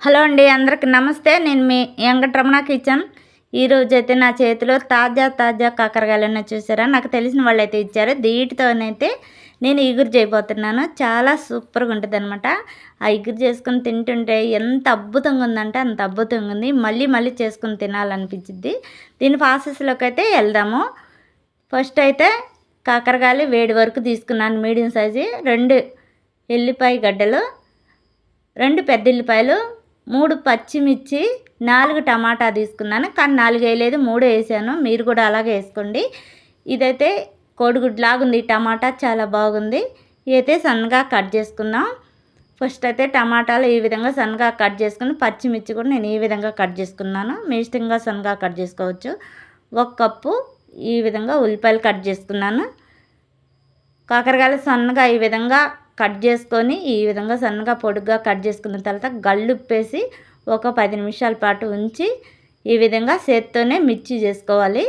Hello అండి అందరికి నమస్తే. నేను మీ వెంకటరమణ కిచెన్. ఈరోజు అయితే నా చేతిలో తాజా తాజా కాకరకాయలన్నీ చూసారా? నాకు తెలిసిన వాళ్ళు అయితే ఇచ్చారు. దీటితోనైతే నేను ఇగురు చేయబోతున్నాను. చాలా సూపర్గా ఉంటుంది అనమాట ఆ ఇగురు చేసుకుని తింటుంటే ఎంత అద్భుతంగా ఉందంటే అంత అద్భుతంగా ఉంది. మళ్ళీ మళ్ళీ చేసుకుని తినాలనిపించింది దీని ప్రాసెస్లోకి అయితే వెళ్దాము. ఫస్ట్ అయితే కాకరకాయలు వేడి వరకు తీసుకున్నాను మీడియం సైజు. రెండు ఎల్లిపాయ గడ్డలు రెండు పెద్ద ఉల్లిపాయలు మూడు పచ్చిమిర్చి నాలుగు టమాటా తీసుకున్నాను. కానీ నాలుగు వేయలేదు మూడు వేసాను. మీరు కూడా అలాగే వేసుకోండి. ఇదైతే కోడిగుడ్లాగుంది. టమాటా చాలా బాగుంది. ఇదైతే సన్నగా కట్ చేసుకుందాం. ఫస్ట్ అయితే టమాటాలు ఈ విధంగా సన్నగా కట్ చేసుకుని పచ్చిమిర్చి కూడా నేను ఈ విధంగా కట్ చేసుకున్నాను. మీ ఇష్టంగా సన్నగా కట్ చేసుకోవచ్చు. ఒక కప్పు ఈ విధంగా ఉల్లిపాయలు కట్ చేసుకున్నాను. కాకరకాయలు సన్నగా ఈ విధంగా కట్ చేసుకొని ఈ విధంగా సన్నగా పొడుగ్గా కట్ చేసుకున్న తర్వాత గళ్ళుప్పేసి ఒక పది నిమిషాల పాటు ఉంచి ఈ విధంగా చేత్తోనే మిర్చి చేసుకోవాలి.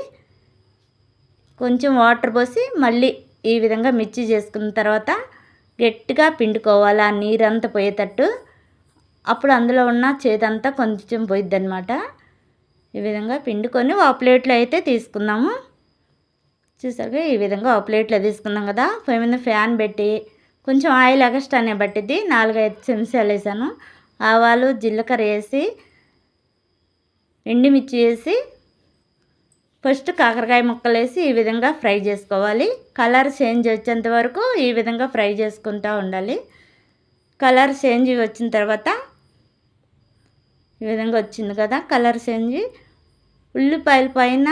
కొంచెం వాటర్ పోసి మళ్ళీ ఈ విధంగా మిర్చి చేసుకున్న తర్వాత గట్టిగా పిండుకోవాలి ఆ నీరంతా పోయేటట్టు. అప్పుడు అందులో ఉన్న చేదంతా కొంచెం పోయిద్ది అనమాట ఈ విధంగా పిండుకొని ఆ ప్లేట్లో అయితే తీసుకుందాము చూసాక ఈ విధంగా ఆ ప్లేట్లో తీసుకున్నాం కదా. పొయ్యి మీద ఫ్యాన్ పెట్టి కొంచెం ఆయిల్ ఎగస్ట్రానే పట్టిద్ది. నాలుగైదు చెంచాలు వేసాను. ఆవాలు జీలకర్ర వేసి ఎండుమిర్చి వేసి ఫస్ట్ కాకరకాయ ముక్కలు వేసి ఈ విధంగా ఫ్రై చేసుకోవాలి. కలర్ చేంజ్ వచ్చేంత వరకు ఈ విధంగా ఫ్రై చేసుకుంటూ ఉండాలి. కలర్ చేంజ్ వచ్చిన తర్వాత ఈ విధంగా వచ్చింది కదా కలర్ చేంజ్. ఉల్లిపాయల పైన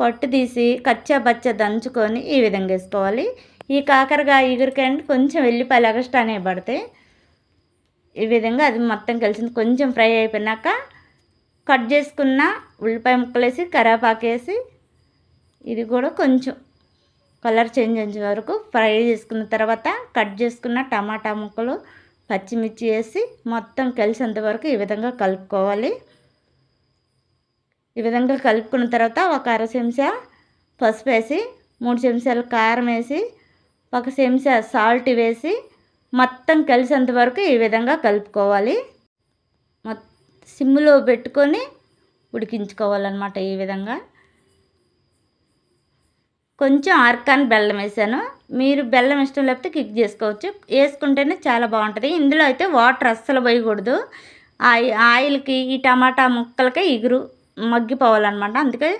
పట్టు తీసి కచ్చా బచ్చ దంచుకొని ఈ విధంగా వేసుకోవాలి. ఈ కాకరకాయ ఎగురికాయండి కొంచెం వెల్లిపాయలు ఎగస్ట్రానే పడతాయి ఈ విధంగా అది మొత్తం కలిసింది. కొంచెం ఫ్రై అయిపోయినాక కట్ చేసుకున్న ఉల్లిపాయ ముక్కలు వేసి వేసి ఇది కూడా కొంచెం కలర్ చేంజ్ అయ్యే వరకు ఫ్రై చేసుకున్న తర్వాత కట్ చేసుకున్న టమాటా ముక్కలు పచ్చిమిర్చి వేసి మొత్తం కలిసేంత వరకు ఈ విధంగా కలుపుకోవాలి. ఈ విధంగా కలుపుకున్న తర్వాత ఒక అర చెంచా పసుపు వేసి మూడు చెంచాలు కారం వేసి ఒక చెంచా సాల్ట్ వేసి మొత్తం కలిసేంత వరకు ఈ విధంగా కలుపుకోవాలి. సిమ్లో పెట్టుకొని ఉడికించుకోవాలన్నమాట ఈ విధంగా. కొంచెం ఆర్కాన్ బెల్లం వేసాను. మీరు బెల్లం ఇష్టం లేకపోతే కిక్ చేసుకోవచ్చు. వేసుకుంటేనే చాలా బాగుంటుంది. ఇందులో అయితే వాటర్ అస్సలు పోయకూడదు. ఆయిల్కి ఈ టమాటా ముక్కలకే ఇగురు మగ్గిపోవాలన్నమాట. అందుకే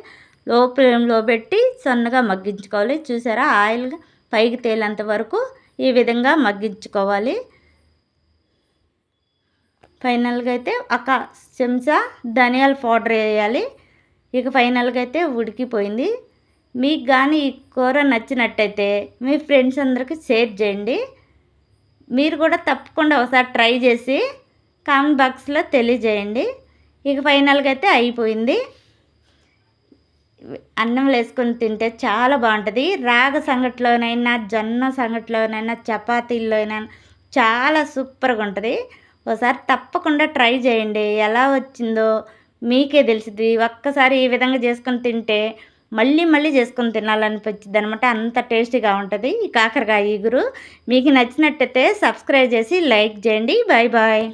లో ఫ్లేమ్లో పెట్టి సన్నగా మగ్గించుకోవాలి. చూసారా? ఆయిల్ పైకి తేలేంత వరకు ఈ విధంగా మగ్గించుకోవాలి. ఫైనల్గా అయితే ఒక చెంచా ధనియాల పౌడర్ వేయాలి. ఇక ఫైనల్గా అయితే ఉడికిపోయింది. మీకు కానీ ఈ కూర నచ్చినట్టయితే మీ ఫ్రెండ్స్ అందరికి షేర్ చేయండి. మీరు కూడా తప్పకుండా ఒకసారి ట్రై చేసి కామెంట్ బాక్స్లో తెలియజేయండి. ఇక ఫైనల్గా అయితే అయిపోయింది. అన్నం వేసుకొని తింటే చాలా బాగుంటుంది. రాగ సంగట్లోనైనా జొన్న సంగట్లోనైనా చపాతీల్లోనైనా చాలా సూపర్గా ఉంటుంది. ఒకసారి తప్పకుండా ట్రై చేయండి. ఎలా వచ్చిందో మీకే తెలిసింది ఒక్కసారి ఈ విధంగా చేసుకొని తింటే మళ్ళీ మళ్ళీ చేసుకొని తినాలనిపించింది అనమాట అంత టేస్టీగా ఉంటుంది. ఈ కాకరకాయ ఈగురు. మీకు నచ్చినట్టయితే సబ్స్క్రైబ్ చేసి లైక్ చేయండి. Bye bye.